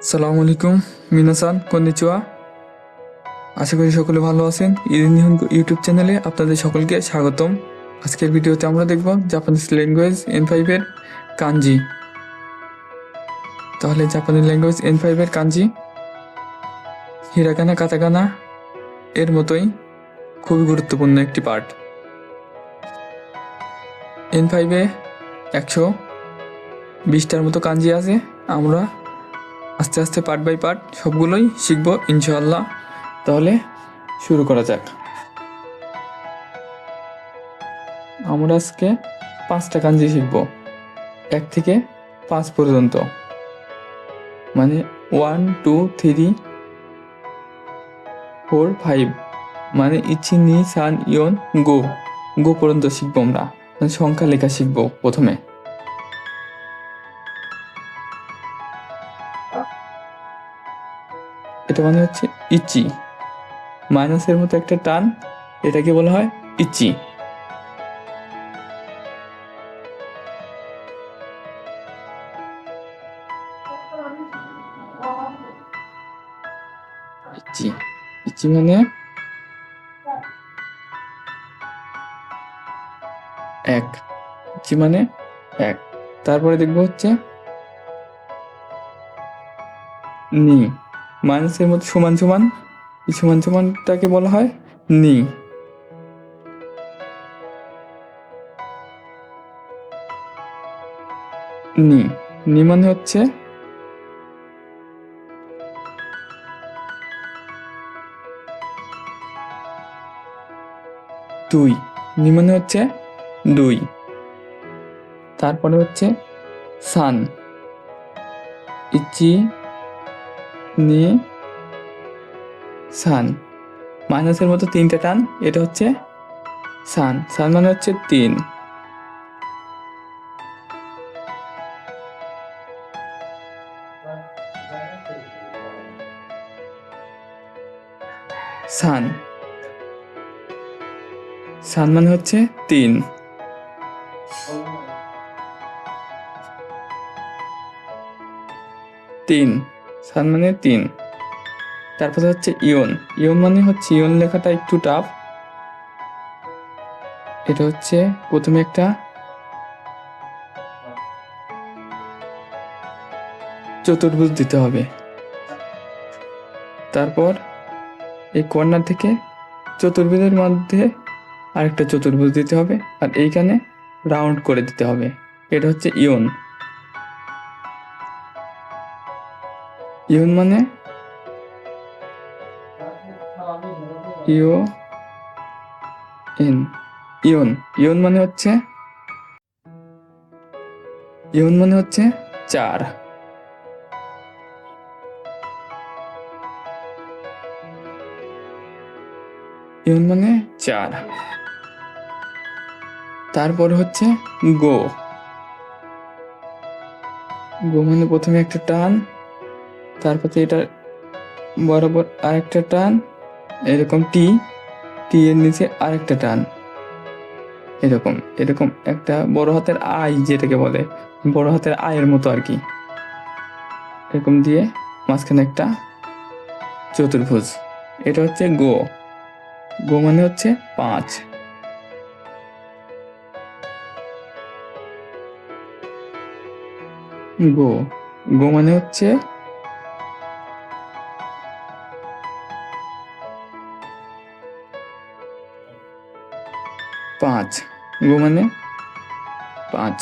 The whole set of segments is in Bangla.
আসসালামু আলাইকুম মিনাসান কন্নিচুয়া আশা করি সকলে ভালো আছেন। ইদিন ইউটিউব চ্যানেলে আপনাদের সকলকে স্বাগতম। আজকের ভিডিওতে আমরা দেখব জাপানিজ ল্যাঙ্গুয়েজ এন ফাইভের কাঞ্জি তাহলে জাপানিজ ল্যাঙ্গুয়েজ এন ফাইভের কাঞ্জি হিরাকানা, কাতাকানা এর মতোই খুবই গুরুত্বপূর্ণ একটি পার্ট। এন ফাইভে একশো বিশটার মতো কাঞ্জি আছে। আমরা আস্তে আস্তে পার্ট বাই পার্ট সবগুলোই শিখব, ইনশাআল্লাহ। তাহলে শুরু করা যাক। আমরা আজকে পাঁচটা কাঞ্জি শিখব। এক থেকে পাঁচ পর্যন্ত। মানে one two three four five মানে ইচ্ছি নি সান ইয়ন, গো। গো পর্যন্ত শিখব আমরা। মানে সংখ্যা লেখা শিখব প্রথমে। এটা মানে হচ্ছে ইচি। মাইনাসের মতো একটা টান, এটাকে বলা হয় ইচি। ইচি। ইচি মানে এক। ইচি মানে এক। তারপরে দেখব হচ্ছে নি। মাইনাসের মধ্যে সমান সমান সমান সমানটাকে বলা হয় নি। নি। নি মানে হচ্ছে দুই। নি মানে হচ্ছে দুই। তারপরে হচ্ছে সান। ইচি নি, সান। মাইনাসের মতো তিনটা টান, এটা হচ্ছে সান। সান মানে হচ্ছে তিন। সান। সান মানে হচ্ছে তিন। তিন। সান মানে তিন। তারপরে হচ্ছে ইয়ন ইয়ন মানে হচ্ছে ইয়ন লেখাটা একটু টাফ এটা হচ্ছে প্রথমে একটা চতুর্ভুজ দিতে হবে। তারপর এই কর্নার থেকে চতুর্ভুজের মধ্যে আরেকটা চতুর্ভুজ দিতে হবে, আর এইখানে রাউন্ড করে দিতে হবে। এটা হচ্ছে ইয়ন ইয়ন মানে? ইও এন ইয়ন ইয়ন মানে হচ্ছে? ইয়ন মানে হচ্ছে চার। ইয়ন মানে চার। তারপর হচ্ছে গো। গো মানে প্রথমে একটা টান তারপরে এটা বরাবর আরেকটা টান, এরকম টি টি এর নিচে আরেকটা টান। এরকম এরকম একটা বড় হাতের আই যেটাকে বলে, বড় হাতের আয়ের মতো আর কি। এরকম দিয়ে মাঝখানে একটা চতুর্ভুজ। এটা হচ্ছে গো। গো মানে হচ্ছে পাঁচ। গো। গো মানে হচ্ছে পাঁচ। গো মানে? পাঁচ।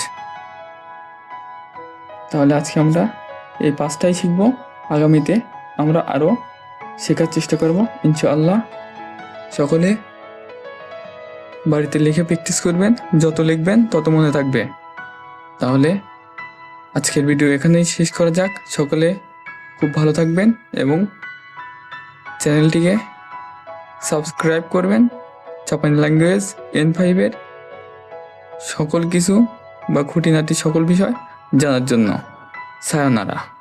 তাহলে আজকে আমরা এই পাঁচটাই শিখব। আগামীতে আমরা আরও শেখার চেষ্টা করব, ইনশাআল্লাহ। সকলে বাড়িতে লিখে প্র্যাকটিস করবেন, যত লিখবেন তত মনে থাকবে। তাহলে আজকের ভিডিও এখানেই শেষ করা যাক। সকলে খুব ভালো থাকবেন এবং চ্যানেলটিকে সাবস্ক্রাইব করবেন। জাপানি ল্যাঙ্গুয়েজ এন ফাইভের সকল কিছু বা খুঁটিনাটি সকল বিষয় জানার জন্য। সায়নারা।